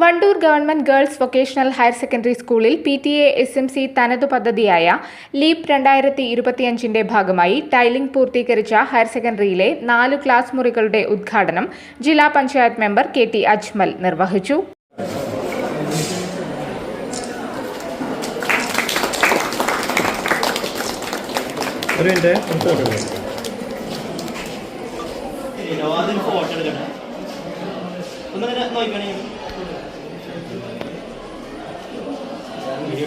Wandoor government girls vocational higher secondary സ്കൂളിൽ P T A S M C തനതു പദ്ധതിയായ leap രണ്ടായിരത്തി ഇരുപത്തിയഞ്ചിന്റെ ഭാഗമായി ടൈലിംഗ് പൂർത്തീകരിച്ച ഹയർ സെക്കൻഡറിയിലെ നാല് ക്ലാസ് മുറികളുടെ ഉദ്ഘാടനം ജില്ലാ panchayat member K T Ajmal നിർവഹിച്ചു. ഒരു മിനിറ്റ്. ഫോട്ടോ എടുക്കാം ആദ്യം ഫോട്ടോ നോക്കണേ P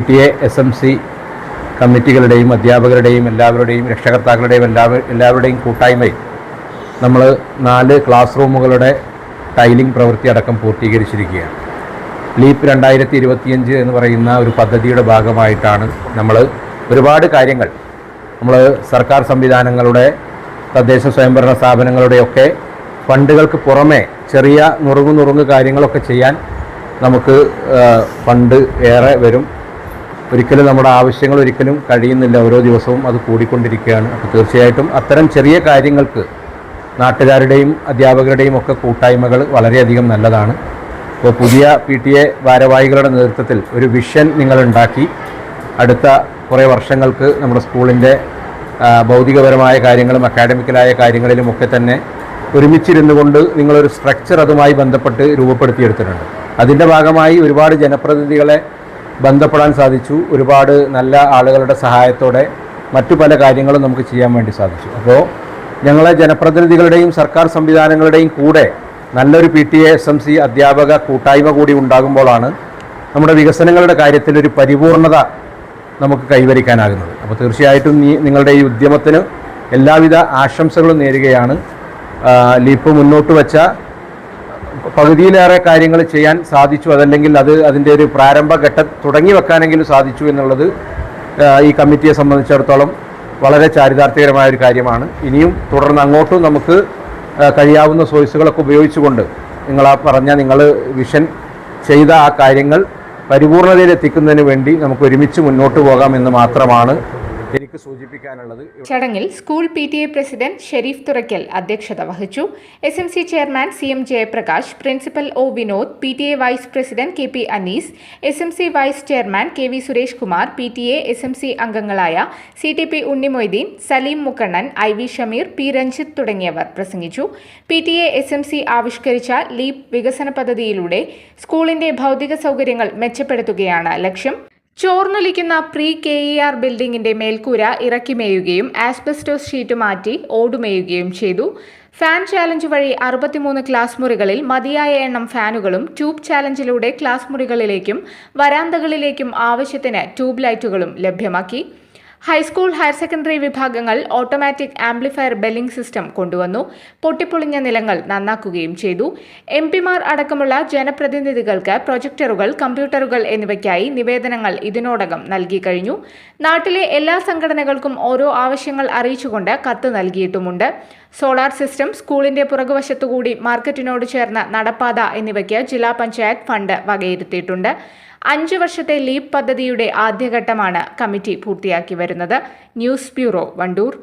T A S M C കമ്മിറ്റികളുടെയും അധ്യാപകരുടെയും എല്ലാവരുടെയും രക്ഷകർത്താക്കളുടെയും എല്ലാ എല്ലാവരുടെയും കൂട്ടായ്മയിൽ നമ്മൾ നാല് ക്ലാസ് റൂമുകളുടെ ടൈലിംഗ് പ്രവൃത്തി അടക്കം പൂർത്തീകരിച്ചിരിക്കുകയാണ്. ലീപ്പ് രണ്ടായിരത്തി ഇരുപത്തിയഞ്ച് എന്ന് പറയുന്ന ഒരു പദ്ധതിയുടെ ഭാഗമായിട്ടാണ് നമ്മൾ ഒരുപാട് കാര്യങ്ങൾ നമ്മൾ സർക്കാർ സംവിധാനങ്ങളുടെ തദ്ദേശ സ്വയംഭരണ സ്ഥാപനങ്ങളുടെയൊക്കെ ഫണ്ടുകൾക്ക് പുറമെ ചെറിയ നുറുങ്ങു നുറുങ്ങ് കാര്യങ്ങളൊക്കെ ചെയ്യാൻ നമുക്ക് ഫണ്ട് ഏറെ വരും. ഒരിക്കലും നമ്മുടെ ആവശ്യങ്ങൾ ഒരിക്കലും കഴിയുന്നില്ല. ഓരോ ദിവസവും അത് കൂടിക്കൊണ്ടിരിക്കുകയാണ്. അപ്പോൾ തീർച്ചയായിട്ടും അത്തരം ചെറിയ കാര്യങ്ങൾക്ക് നാട്ടുകാരുടെയും അധ്യാപകരുടെയും ഒക്കെ കൂട്ടായ്മകൾ വളരെയധികം നല്ലതാണ്. ഇപ്പോൾ പുതിയ പി ടി എ ഭാരവാഹികളുടെ നേതൃത്വത്തിൽ ഒരു വിഷൻ നിങ്ങളുണ്ടാക്കി. അടുത്ത കുറേ വർഷങ്ങൾക്ക് നമ്മുടെ സ്കൂളിന്റെ ഭൗതികപരമായ കാര്യങ്ങളും അക്കാഡമിക്കലായ കാര്യങ്ങളിലും ഒക്കെ തന്നെ ഒരുമിച്ചിരുന്നു കൊണ്ട് നിങ്ങളൊരു സ്ട്രക്ചർ അതുമായി ബന്ധപ്പെട്ട് രൂപപ്പെടുത്തിയെടുത്തിട്ടുണ്ട്. അതിന്റെ ഭാഗമായി ഒരുപാട് ജനപ്രതിനിധികളെ ബന്ധപ്പെടാൻ സാധിച്ചു. ഒരുപാട് നല്ല ആളുകളുടെ സഹായത്തോടെ മറ്റു പല കാര്യങ്ങളും നമുക്ക് ചെയ്യാൻ വേണ്ടി സാധിച്ചു. അപ്പോൾ ഞങ്ങളെ ജനപ്രതിനിധികളുടെയും സർക്കാർ സംവിധാനങ്ങളുടെയും കൂടെ നല്ലൊരു P T A S M C അധ്യാപക കൂട്ടായ്മ കൂടി ഉണ്ടാകുമ്പോഴാണ് നമ്മുടെ വികസനങ്ങളുടെ കാര്യത്തിൽ ഒരു പരിപൂർണത നമുക്ക് കൈവരിക്കാനാകുന്നത്. അപ്പോൾ തീർച്ചയായിട്ടും നിങ്ങളുടെ ഈ ഉദ്യമത്തിന് എല്ലാവിധ ആശംസകളും നേരുകയാണ്. ലീപ്പ് മുന്നോട്ട് വച്ച പകുതിയിലേറെ കാര്യങ്ങൾ ചെയ്യാൻ സാധിച്ചു. അതല്ലെങ്കിൽ അത് അതിന്റെ ഒരു പ്രാരംഭ ഘട്ടം തുടങ്ങി വെക്കാനെങ്കിലും സാധിച്ചു എന്നുള്ളത് ഈ കമ്മിറ്റിയെ സംബന്ധിച്ചിടത്തോളം വളരെ ചാരിതാർത്ഥ്യകരമായ ഒരു കാര്യമാണ്. ഇനിയും തുടർന്ന് അങ്ങോട്ടും നമുക്ക് കഴിയാവുന്ന സോഴ്സുകളൊക്കെ ഉപയോഗിച്ചുകൊണ്ട് നിങ്ങൾ ആ പറഞ്ഞ നിങ്ങൾ വിഷൻ ചെയ്ത ആ കാര്യങ്ങൾ പരിപൂർണതയിൽ എത്തിക്കുന്നതിന് വേണ്ടി നമുക്ക് ഒരുമിച്ച് മുന്നോട്ട് പോകാമെന്ന് മാത്രമാണ് എനിക്ക് സൂചിപ്പിക്കാനുള്ളത് ചടങ്ങിൽ school P T A president Sherif Thurakkal അധ്യക്ഷത വഹിച്ചു. S M C chairman C M Jayaprakash principal O Vinod P T A vice president K P Anees S M C vice chairman K V Suresh Kumar P T A S M C അംഗങ്ങളായ C T P Unnimoideen Saleem Mukkannan I V Shameer P Ranjith തുടങ്ങിയവർ പ്രസംഗിച്ചു. P T A S M C ആവിഷ്കരിച്ച leap വികസന പദ്ധതിയിലൂടെ സ്കൂളിന്റെ ഭൗതിക സൗകര്യങ്ങൾ മെച്ചപ്പെടുത്തുകയാണ് ലക്ഷ്യം. ചോർന്നൊലിക്കുന്ന പ്രീ കെ ഇ ആർ ബിൽഡിംഗിന്റെ മേൽക്കൂര ഇറക്കിമേയുകയും ആസ്ബസ്റ്റോസ് ഷീറ്റ് മാറ്റി ഓടുമേയുകയും ചെയ്തു. ഫാൻ ചാലഞ്ച് വഴി അറുപത്തിമൂന്ന് ക്ലാസ് മുറികളിൽ മതിയായ എണ്ണം ഫാനുകളും ട്യൂബ് ചാലഞ്ചിലൂടെ ക്ലാസ് മുറികളിലേക്കും വരാന്തകളിലേക്കും ആവശ്യത്തിന് ട്യൂബ് ലൈറ്റുകളും ലഭ്യമാക്കി. ഹൈസ്കൂൾ ഹയർ സെക്കൻഡറി വിഭാഗങ്ങൾ ഓട്ടോമാറ്റിക് ആംപ്ലിഫയർ ബെല്ലിംഗ് സിസ്റ്റം കൊണ്ടുവന്നു. പൊട്ടിപ്പൊളിഞ്ഞ നിലങ്ങൾ നന്നാക്കുകയും ചെയ്തു. എം പിമാർ അടക്കമുള്ള ജനപ്രതിനിധികൾക്ക് പ്രൊജക്ടറുകൾ കമ്പ്യൂട്ടറുകൾ എന്നിവയ്ക്കായി നിവേദനങ്ങൾ ഇതിനോടകം നൽകി കഴിഞ്ഞു. നാട്ടിലെ എല്ലാ സംഘടനകൾക്കും ഓരോ ആവശ്യങ്ങൾ അറിയിച്ചുകൊണ്ട് കത്ത് നൽകിയിട്ടുമുണ്ട്. സോളാർ സിസ്റ്റം സ്കൂളിന്റെ പുറകുവശത്തുകൂടി മാർക്കറ്റിനോട് ചേർന്ന നടപ്പാത എന്നിവയ്ക്ക് ജില്ലാ പഞ്ചായത്ത് ഫണ്ട് വകയിരുത്തിയിട്ടുണ്ട്. അഞ്ചു വർഷത്തെ ലീപ് പദ്ധതിയുടെ ആദ്യഘട്ടമാണ് കമ്മിറ്റി പൂർത്തിയാക്കി വരുന്നത്. News bureau Wandoor.